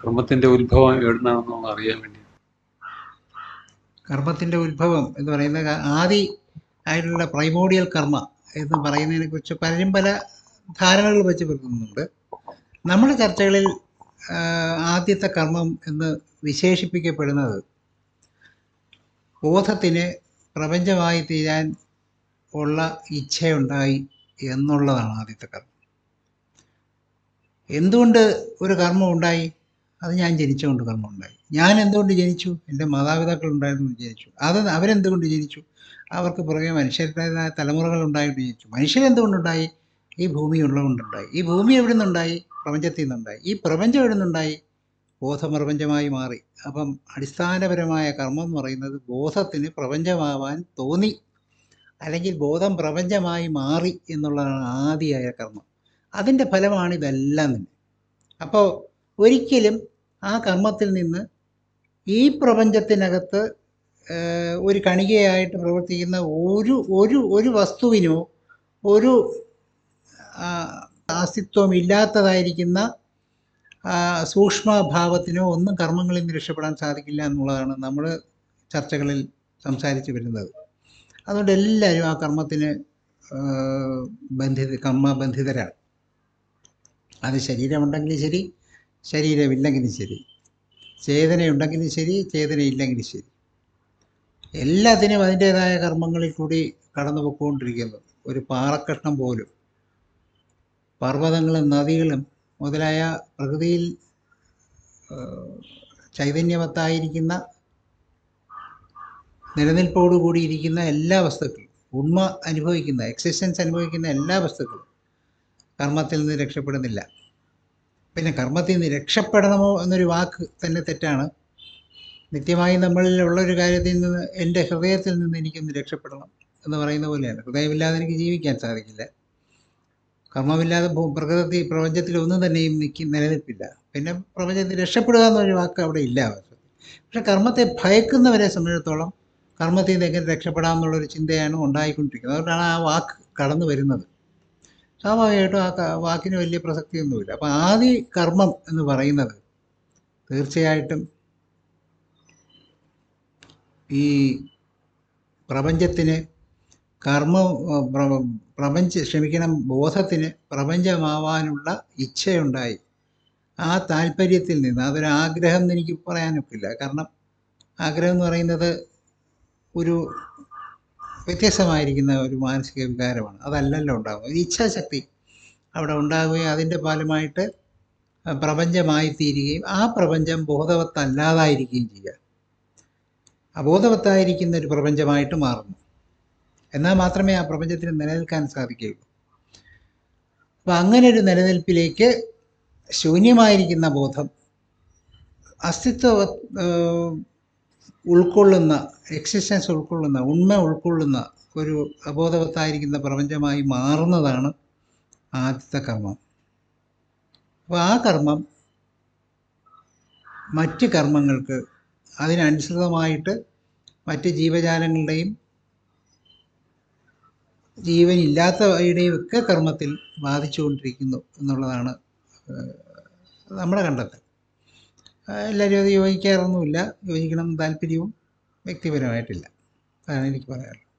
കർമ്മത്തിന്റെ ഉത്ഭവം എവിടുന്നാണെന്ന് അറിയാൻ വേണ്ടി. കർമ്മത്തിന്റെ ഉത്ഭവം എന്ന് പറയുന്ന ആദി ആയിട്ടുള്ള പ്രൈമോഡിയൽ കർമ്മ എന്ന് പറയുന്നതിനെ കുറിച്ച് പലരും പല ധാരണകൾ വെച്ച് വെക്കുന്നുണ്ട്. നമ്മുടെ ചർച്ചകളിൽ ആദ്യത്തെ കർമ്മം എന്ന് വിശേഷിപ്പിക്കപ്പെടുന്നത് ബോധത്തിന് പ്രപഞ്ചമായി തീരാൻ ഉള്ള ഇച്ഛയുണ്ടായി എന്നുള്ളതാണ് ആദ്യത്തെ കർമ്മം. എന്തുകൊണ്ട് ഒരു കർമ്മം ഉണ്ടായി? അത് ഞാൻ ജനിച്ചുകൊണ്ട് കർമ്മം ഉണ്ടായി. ഞാൻ എന്തുകൊണ്ട് ജനിച്ചു? എന്റെ മാതാപിതാക്കൾ ഉണ്ടായിരുന്നു ജനിച്ചു. അത് അവരെന്തുകൊണ്ട് ജനിച്ചു? അവർക്ക് പുറകെ മനുഷ്യരുടേതായ തലമുറകൾ ഉണ്ടായിട്ട് ജനിച്ചു. മനുഷ്യരെന്തുകൊണ്ടുണ്ടായി ഈ ഭൂമി ഉള്ളതുകൊണ്ടുണ്ടായി. ഈ ഭൂമി എവിടെ നിന്നുണ്ടായി പ്രപഞ്ചത്തിൽ നിന്നുണ്ടായി. ഈ പ്രപഞ്ചം എവിടെ നിന്നുണ്ടായി ബോധപ്രപഞ്ചമായി മാറി. അപ്പം അടിസ്ഥാനപരമായ കർമ്മം എന്ന് പറയുന്നത് ബോധത്തിന് പ്രപഞ്ചമാവാൻ തോന്നി. അല്ലെങ്കിൽ ബോധം പ്രപഞ്ചമായി മാറി എന്നുള്ളതാണ് ആദിയായ കർമ്മം. അതിന്റെ ഫലമാണ് ഇതെല്ലാം തന്നെ. അപ്പോൾ ഒരിക്കലും ആ കർമ്മത്തിൽ നിന്ന് ഈ പ്രപഞ്ചത്തിനകത്ത് ഒരു കണികയായിട്ട് പ്രവർത്തിക്കുന്ന ഒരു ഒരു ഒരു വസ്തുവിനോ ഒരു അസ്തിത്വം ഇല്ലാത്തതായിരിക്കുന്ന സൂക്ഷ്മഭാവത്തിനോ ഒന്നും കർമ്മങ്ങളിൽ നിന്ന് രക്ഷപ്പെടാൻ സാധിക്കില്ല എന്നുള്ളതാണ് നമ്മൾ ചർച്ചകളിൽ സംസാരിച്ചു വരുന്നത്. അതുകൊണ്ട് എല്ലാവരും ആ കർമ്മത്തിന് ബന്ധിത കർമ്മബന്ധിതരാണ്. അത് ശരീരമുണ്ടെങ്കിലും ശരി ശരീരമില്ലെങ്കിലും ശരി. ചേതനയുണ്ടെങ്കിലും ശരി ചേതനയില്ലെങ്കിലും ശരി. എല്ലാത്തിനും അതിന്റേതായ കർമ്മങ്ങളിൽ കൂടി കടന്നു പോയിക്കൊണ്ടിരിക്കുന്നു. ഒരു പാറക്കഷ്ണം പോലും. പർവതങ്ങളും നദികളും മുതലായ പ്രകൃതിയിൽ ആ, ചൈതന്യവത്തായിരിക്കുന്ന നിലനിൽപ്പോടു കൂടിയിരിക്കുന്ന എല്ലാ വസ്തുക്കളും ഉണ്മ അനുഭവിക്കുന്ന എക്സിസ്റ്റൻസ് അനുഭവിക്കുന്ന എല്ലാ വസ്തുക്കളും കർമ്മത്തിൽ നിന്ന് രക്ഷപ്പെടുന്നില്ല. പിന്നെ കർമ്മത്തിൽ നിന്ന് രക്ഷപ്പെടണമോ എന്നൊരു വാക്ക് തന്നെ തെറ്റാണ്. നിത്യമായി നമ്മളിൽ ഉള്ളൊരു കാര്യത്തിൽ നിന്ന് എന്റെ ഹൃദയത്തിൽ നിന്ന് എനിക്കൊന്ന് രക്ഷപ്പെടണം എന്ന് പറയുന്ന പോലെയാണ്. ഹൃദയമില്ലാതെ എനിക്ക് ജീവിക്കാൻ സാധിക്കില്ല. കർമ്മമില്ലാതെ പ്രകൃതി പ്രപഞ്ചത്തിൽ ഒന്നും തന്നെയും നിൽക്കി നിലനിൽപ്പില്ല. പിന്നെ പ്രപഞ്ചത്തിൽ രക്ഷപ്പെടുക എന്നൊരു വാക്ക് അവിടെ ഇല്ല പക്ഷെ കർമ്മത്തെ ഭയക്കുന്നവരെ സംബന്ധിച്ചിടത്തോളം കർമ്മത്തിൽ നിന്ന് എങ്ങനെ രക്ഷപ്പെടാമെന്നുള്ളൊരു ചിന്തയാണ് ഉണ്ടായിക്കൊണ്ടിരിക്കുന്നത്. അതുകൊണ്ടാണ് ആ വാക്ക് കടന്നു വരുന്നത്. സ്വാഭാവികമായിട്ടും ആ വാക്കിന് വലിയ പ്രസക്തിയൊന്നുമില്ല. അപ്പം ആദി കർമ്മം എന്ന് പറയുന്നത് തീർച്ചയായിട്ടും ഈ പ്രപഞ്ചത്തിന് കർമ്മ പ്രപഞ്ച ക്ഷമിക്കണം ബോധത്തിന് പ്രപഞ്ചമാവാനുള്ള ഇച്ഛയുണ്ടായി. ആ താല്പര്യത്തിൽ നിന്ന് അതൊരു ആഗ്രഹം എന്ന് എനിക്ക് പറയാനൊക്കില്ല. കാരണം ആഗ്രഹം എന്ന് പറയുന്നത് ഒരു വ്യത്യസ്തമായിരിക്കുന്ന ഒരു മാനസിക വികാരമാണ്. അതല്ലല്ലോ ഉണ്ടാകുന്നത് ഒരു ഇച്ഛാശക്തി അവിടെ ഉണ്ടാകുകയും അതിന്റെ ഫലമായിട്ട് പ്രപഞ്ചമായി തീരുകയും ആ പ്രപഞ്ചം ബോധവത്തല്ലാതായിരിക്കുകയും ചെയ്യുക. അബോധവത്തായിരിക്കുന്ന ഒരു പ്രപഞ്ചമായിട്ട് മാറുന്നു. എന്നാൽ മാത്രമേ ആ പ്രപഞ്ചത്തിന് നിലനിൽക്കാൻ സാധിക്കുകയുള്ളൂ. അപ്പം അങ്ങനെ ഒരു നിലനിൽപ്പിലേക്ക് ശൂന്യമായിരിക്കുന്ന ബോധം അസ്തിത്വ ഉൾക്കൊള്ളുന്ന എക്സിസ്റ്റൻസ് ഉൾക്കൊള്ളുന്ന ഉണ്മ ഉൾക്കൊള്ളുന്ന ഒരു അബോധവത്തായിരിക്കുന്ന പ്രപഞ്ചമായി മാറുന്നതാണ് ആദ്യത്തെ കർമ്മം. അപ്പോൾ ആ കർമ്മം മറ്റ് കർമ്മങ്ങൾക്ക് അതിനനുസൃതമായിട്ട് മറ്റ് ജീവജാലങ്ങളുടെയും ജീവനില്ലാത്തവയുടെയും ഒക്കെ കർമ്മത്തിൽ ബാധിച്ചുകൊണ്ടിരിക്കുന്നു എന്നുള്ളതാണ് നമ്മുടെ കണ്ടെത്തൽ. എല്ലാവരും അത് യോജിക്കാറൊന്നുമില്ല. യോജിക്കണം താല്പര്യവും വ്യക്തിപരമായിട്ടില്ല. അതാണ് എനിക്ക് പറയാനുള്ളത്.